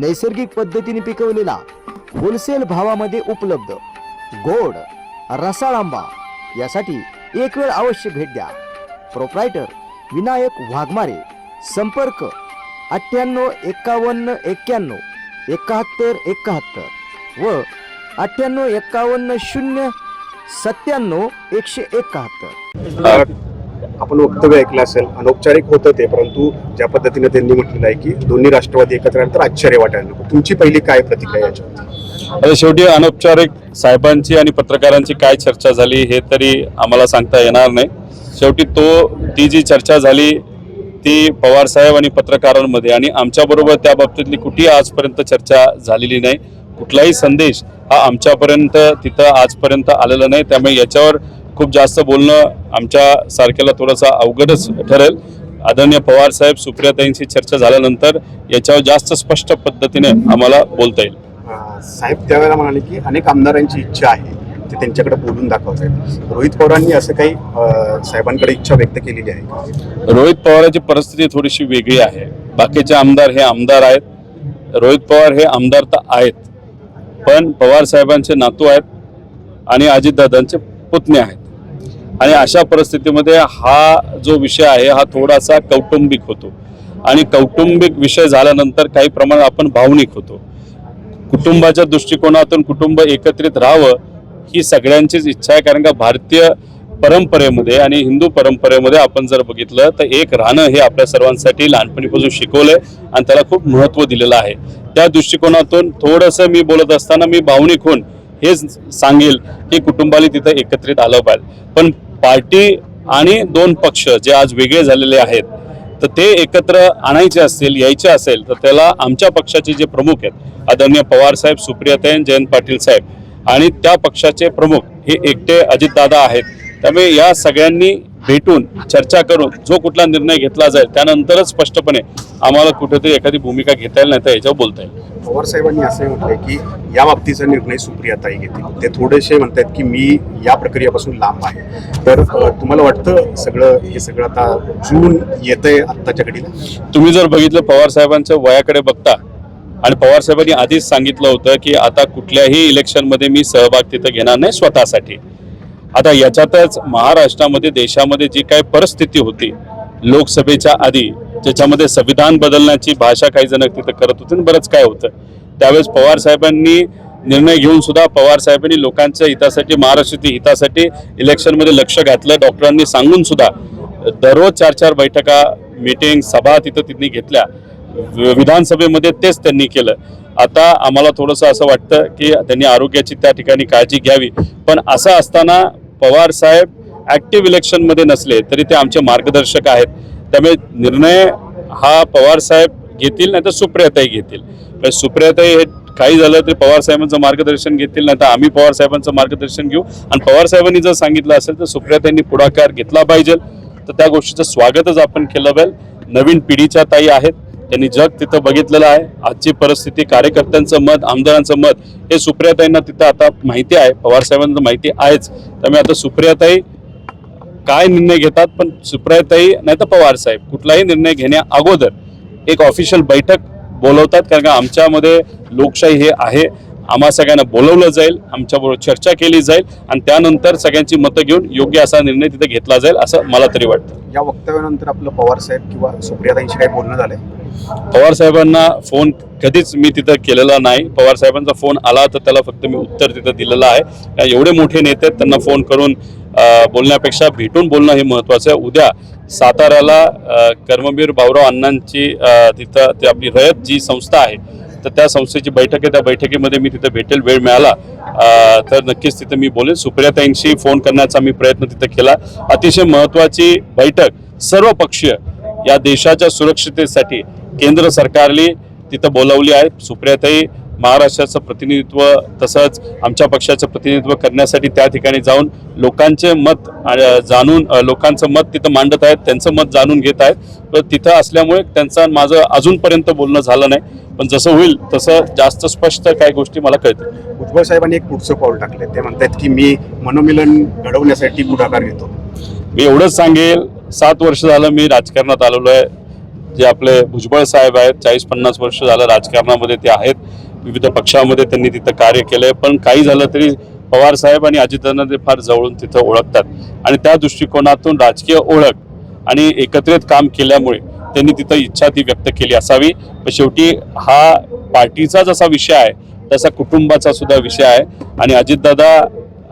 नैसर्गिक पद्धतीने पिकवलेला होलसेल भावामध्ये उपलब्ध गोड रसाळ आंबा यासाठी एक वेळ अवश्य भेट द्या. प्रोप्रायटर विनायक वाघमारे. संपर्क अठ्ठ्याण्णव एकावन्न एक्क्याण्णव एकाहत्तर एकाहत्तर व अठ्ठ्याण्णव एकावन्न शून्य सत्त्याण्णव एकशे एकाहत्तर. आपण वक्तव्य ऐकलं असेल अनौपचारिक होतं ते परंतु ज्या पद्धतीने त्यांनी म्हटलेलं आहे की दोन्ही राष्ट्रवादी एकत्र आले आश्चर्य वाटायला नको. तुमची पहिली काय प्रतिक्रिया याच्यावर आता शेवटी अनौपचारिक साहेबांची आणि पत्रकारांची काय चर्चा झाली हे तरी आम्हाला सांगता येणार नाही. शेवटी तो ती जी चर्चा झाली ती पवार साहेब आणि पत्रकारांमध्ये आणि आमच्याबरोबर त्या बाबतीतली कुठेही आजपर्यंत चर्चा झालेली नाही. कुठलाही संदेश हा आमच्यापर्यंत तिथं आजपर्यंत आलेला नाही. त्यामुळे याच्यावर खूप जास्त बोलणं आमच्या सारख्याला थोडंसं अवघडच ठरेल. आदरणीय पवार साहेब सुप्रियाताईंची चर्चा झाल्यानंतर याच्यावर जास्त स्पष्ट पद्धतीने आम्हाला बोलता येईल. साहेब त्यावेळेला म्हणाले की अनेक आमदारांची इच्छा आहे ते त्यांच्याकडे बोलून दाखवत आहेत. रोहित पवारांनी असं काही साहेबांकडे इच्छा व्यक्त केलेली आहे रोहित पवारांची परिस्थिती थोडीशी वेगळी आहे. बाकीचे आमदार हे आमदार आहेत. रोहित पवार हे आमदार तर आहेत पण पवार साहेबांचे नातू आहेत आणि अजितदादांचे पुतणे आहेत. आणि अशा परिस्थितीमध्ये हा जो विषय आहे हा थोडासा कौटुंबिक होतो. आणि कौटुंबिक विषय झाल्यानंतर काही प्रमाणात आपण भावनिक होतो. कुटुंबाच्या दृष्टिकोनातून कुटुंब एकत्रित राहावं ही सगळ्यांचीच इच्छा आहे कारण का भारतीय परंपरेमध्ये आणि हिंदू परंपरेमध्ये आपण जर बघितलं तर एक राहणं हे आपल्या सर्वांसाठी लहानपणीपासून शिकवलंय आणि त्याला खूप महत्त्व दिलेलं आहे. त्या दृष्टिकोनातून थोडंसं मी बोलत असताना मी भावनिक होऊन हेच सांगेल की कुटुंबाला तिथं एकत्रित आलं पाहिजे. पण पार्टी आणि दोन पक्ष जे आज वेगळे झालेले आहेत तर ते एकत्र आणायचे असतील यायचे असेल तर त्याला आमच्या पक्षाचे जे प्रमुख आहेत आदरणीय पवार साहेब सुप्रियाताईन जयंत पाटील साहेब आणि त्या पक्षाचे प्रमुख हे एकटे अजितदादा आहेत. त्यामुळे या सगळ्यांनी भेटून चर्चा करून जो कुठला निर्णय घेतला जाईल त्यानंतरच स्पष्टपणे आम्हाला कुठेतरी एखादी भूमिका घेता येईल नाही तर याच्यावर बोलता येईल. पवार साहेबांनी असंही म्हटलंय की या बाबतीचा निर्णय सुप्रियाताई घेतील. ते थोडेसे म्हणतात की मी या प्रक्रियेपासून लांब आहे. तर तुम्हाला वाटतं सगळं हे सगळं आता जून येतंय आत्ताच्या घडीला? तुम्ही जर बघितलं पवार साहेबांच्या वयाकडे बघता आणि पवार साहेबांनी आधीच सांगितलं होतं की आता कुठल्याही इलेक्शनमध्ये मी सहभाग तिथं घेणार नाही स्वतःसाठी. आता याच्यातच महाराष्ट्रामध्ये देशामध्ये जी काय परिस्थिती होती लोकसभेच्या आधी ज्याच्यामध्ये संविधान बदलण्याची भाषा काही जण तिथं करत होते बरंच काय होतं. त्यावेळेस पवार साहेबांनी निर्णय घेऊन सुद्धा पवार साहेबांनी लोकांच्या हितासाठी महाराष्ट्राच्या हितासाठी इलेक्शनमध्ये लक्ष घातलं. डॉक्टरांनी सांगून सुद्धा दररोज चार चार बैठका मीटिंग सभा तिथं तिथं घेतल्या. विधानसभेमध्ये तेच त्यांनी केलं. आता आम्हाला थोडंसं असं वाटतं की त्यांनी आरोग्याची त्या ठिकाणी काळजी घ्यावी. पण असं असताना पवार साहेब ॲक्टिव्ह इलेक्शनमध्ये नसले तरी ते आमचे मार्गदर्शक आहेत. त्यामुळे निर्णय हा पवार साहेब घेतील नाही तर सुप्रियाताई घेतील. सुप्रियाताई हे काही झालं तरी पवार साहेबांचं मार्गदर्शन घेतील नाही तर आम्ही पवार साहेबांचं मार्गदर्शन घेऊ. आणि पवार साहेबांनी जर सांगितलं असेल तर सुप्रियाताईंनी पुढाकार घेतला पाहिजे. तर त्या गोष्टीचं स्वागतच आपण केलं पाहिजे. नवीन पिढीच्या ताई आहेत. त्यांनी जग तिथं बघितलेलं आहे. आजची परिस्थिती कार्यकर्त्यांचं मत आमदारांचं मत हे सुप्रियाताईंना तिथं आता माहिती आहे. पवार साहेबांना माहिती आहेच. त्यामुळे आता सुप्रियाताई काय निर्णय घेतात? पण सुप्रियाताई नाही तर पवार साहेब कुठलाही निर्णय घेण्या अगोदर एक ऑफिशियल बैठक बोलवतात. कारण का आमच्यामध्ये लोकशाही हे आहे. आम्हा सगळ्यांना बोलवलं जाईल आमच्याबरोबर चर्चा केली जाईल आणि त्यानंतर सगळ्यांची मतं घेऊन योग्य असा निर्णय तिथे घेतला जाईल असं मला तरी वाटतं. या वक्तव्यानंतर आपलं पवार साहेब किंवा सुप्रियाताईंशी काही बोलणं झालंय? पवार साहेबांना फोन कधीच मी तिथं केलेला नाही. पवार साहेबांचा फोन आला तर त्याला फक्त मी उत्तर तिथं दिलेलं आहे. एवढे मोठे नेते आहेत, त्यांना फोन करून बोलण्यापेक्षा भेटून बोलणं हे महत्त्वाचं आहे. उद्या साताऱ्याला कर्मवीर भाऊराव अण्णांची तिथं ती आपली रयत जी संस्था आहे. तर त्या संस्थेची बैठक आहे. त्या बैठकीमध्ये मी तिथं भेटेल वेळ मिळाला. तर नक्कीच तिथं मी बोलेन. सुप्रियाताईंशी फोन करण्याचा मी प्रयत्न तिथं केला. अतिशय महत्त्वाची बैठक सर्व पक्षीय या देशाच्या सुरक्षितेसाठी केंद्र सरकारने तिथं बोलावली आहे. सुप्रियाताई महाराष्ट्राचं प्रतिनिधित्व तसंच आमच्या पक्षाचं प्रतिनिधित्व करण्यासाठी त्या ठिकाणी जाऊन लोकांचे मत जाणून लोकांचं मत तिथं मांडत आहेत त्यांचं मत जाणून घेत आहेत. पण तिथं असल्यामुळे त्यांचं माझं अजूनपर्यंत बोलणं झालं नाही. पण जसं होईल तसं जास्त स्पष्ट काही गोष्टी मला कळतील. भुजबळ साहेबांनी एक पुढचं पाऊल टाकले. ते म्हणतात की मी मनोमिलन घडवण्यासाठी पुढाकार घेतो मी एवढंच सांगेल सात वर्ष झालं मी राजकारणात आलेलो आहे. जे आपले भुजबळ साहेब आहेत चाळीस पन्नास वर्ष झालं राजकारणामध्ये ते आहेत. विविध पक्षामध्ये त्यांनी तिथं कार्य केलंय. पण काही झालं तरी पवार साहेब आणि अजितदादांना ते फार जवळून तिथं ओळखतात. आणि त्या दृष्टिकोनातून राजकीय ओळख आणि एकत्रित काम केल्यामुळे त्यांनी तिथं इच्छा ती व्यक्त केली असावी. पण शेवटी हा पार्टीचा जसा विषय आहे तसा कुटुंबाचा सुद्धा विषय आहे. आणि अजितदादा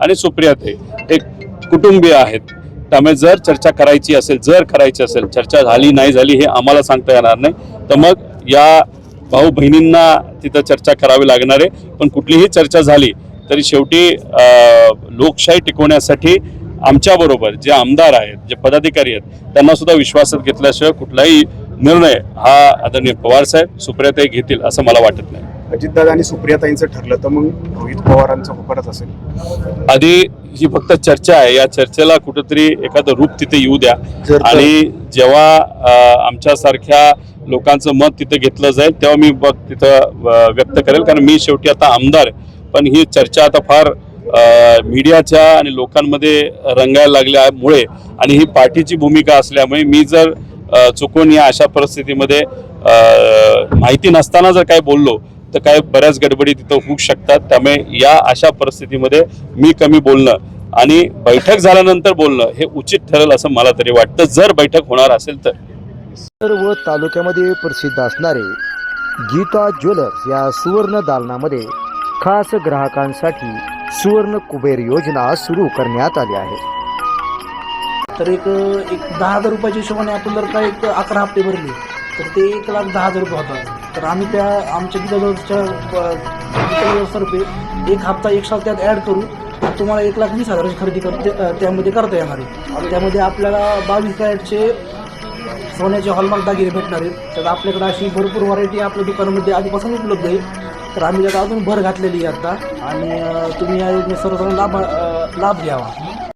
आणि सुप्रिया ते एक कुटुंबीय आहेत. त्यामुळे जर चर्चा करायची असेल जर करायची असेल चर्चा झाली नाही झाली हे आम्हाला सांगता येणार नाही. तर मग या भाऊ बहिणींना तिथं चर्चा करावी लागणार आहे. पण कुठलीही चर्चा झाली तरी शेवटी लोकशाही टिकवण्यासाठी आमच्याबरोबर जे आमदार आहेत जे पदाधिकारी आहेत त्यांना सुद्धा विश्वासात घेतल्याशिवाय कुठलाही निर्णय हा आदरणीय पवार साहेब सुप्रियाताई घेतील असं मला वाटत नाही. अजितदादा आणि सुप्रियाताईंचं ठरलं तर मग रोहित पवारांचा होकारच असेल. आधी ही फक्त चर्चा आहे. या चर्चेला कुठंतरी एखादं रूप तिथे येऊ द्या. आणि जेव्हा आमच्यासारख्या लोकांचं मत तिथे घेतलं जाईल तेव्हा मी बघ तिथं व्यक्त करेल. कारण मी शेवटी आता आमदार. पण ही चर्चा आता फार मीडियाच्या आणि लोकांमध्ये रंगायला लागल्यामुळे आणि ही पार्टीची भूमिका असल्यामुळे मी जर चुकून या अशा परिस्थितीमध्ये माहिती नसताना जर काय बोललो तर काय बऱ्याच गडबडी तिथं होऊ शकतात. त्यामुळे या अशा परिस्थितीमध्ये मी कमी बोलणं आणि बैठक झाल्यानंतर बोलणं हे उचित ठरेल असं मला तरी वाटतं. जर बैठक होणार असेल तर. सर्व तालुक्यामध्ये प्रसिद्ध असणारे गीता ज्वेलर्स या सुवर्ण दालनामध्ये खास ग्राहकांसाठी सुवर्ण कुबेर योजना सुरू करण्यात आली आहे. तर एक एक दहा हजार रुपयाच्या हिशोबाने आपण जर का एक अकरा हप्ते भरले तर ते एक लाख दहा हजार रुपये होतात तर आम्ही त्या आमच्या गीताजवळच्या तर्फे एक हप्ता एक्स्ट्रा त्यात ॲड करू. तुम्हाला एक लाख वीस हजाराची खरेदी कर त्यामध्ये करता येणार आहे. त्यामध्ये आपल्याला बावीस कॅरेटचे सोन्याचे हॉलमार्क दागिने भेटणार आहेत. तर आपल्याकडे अशी भरपूर व्हरायटी आपल्या दुकानामध्ये आधीपासून उपलब्ध आहे. तर आम्ही त्यात अजून भर घातलेली आहे आता. आणि तुम्ही या योजनेत सर्वजण लाभ लाभ घ्यावा.